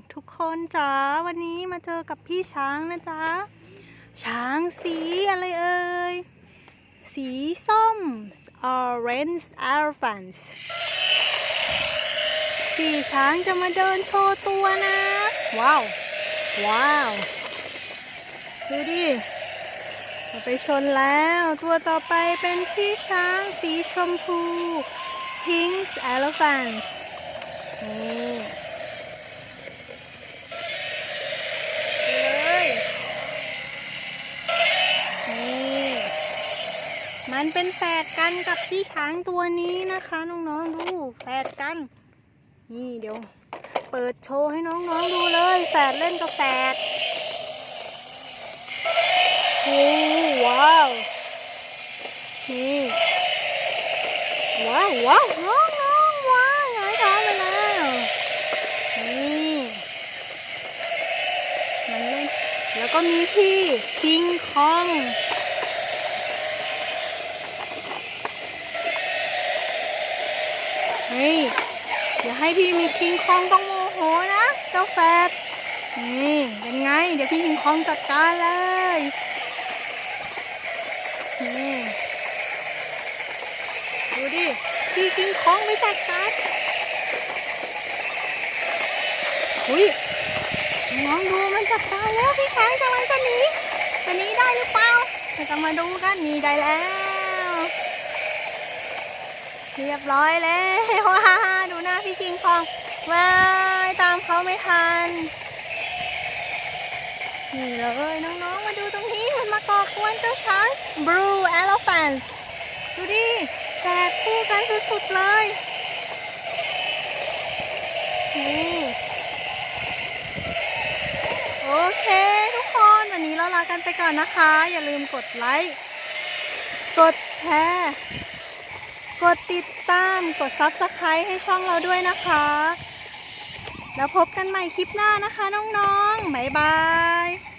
ๆทุกคนจ๋าวันนี้มาเจอกับพี่ช้างนะจ๊ะช้างสีอะไรเอ่ย สีส้ม orange elephant พี่ช้างจะมาเดินโชว์ตัวนะ ว้าว ว้าว ดูดิเราไปชนแล้ว ตัวต่อไปเป็นพี่ช้างสีชมพู pink elephant นี่ มันเป็นแฝดกันกับพี่ช้างตัวนี้นะคะ น้องๆดูแฝดกัน นี่เดี๋ยว เปิดโชว์ให้น้องๆดูเลยแฝดเล่นกับแฝดโอ้ว้าวนี่ว้าวว้าวน้องน้องว้าวย้ายท้องไปแล้วนี่มันเล่นแล้วก็มีพี่คิงคอง เฮ้ยอย่าให้พี่มีคิงคองต้องโมโหนะเจ้าแฟดนี่เป็นไง เดี๋ยวพี่คิงคองจัดการเลยนี่ดูดิพี่กิงคองไปจัดการอุ้ยน้องดูมันจัดการแล้วพี่ช้างจะมันจะหนีจะหนีได้หรือเปล่าเราจะมาดูกันหนีได้แล้ว เรียบร้อยแล้วว้าดูหน้าพี่คิงคองว้ายตามเขาไม่ทัน นี่เลยน้องๆ มาดูตรงนี้มันมาก่อกวนเจ้าช้าง Blue Elephant ดูดิแฝดคู่กันสุดๆเลยนี่โอเคทุกคนวันนี้เราลากันไปก่อนนะคะ อย่าลืมกดไลค์ กดแชร์ กดติดตาม กด Subscribe ให้ช่องเราด้วยนะคะ แล้วพบกันใหม่คลิปหน้านะคะน้องๆบ๊ายบาย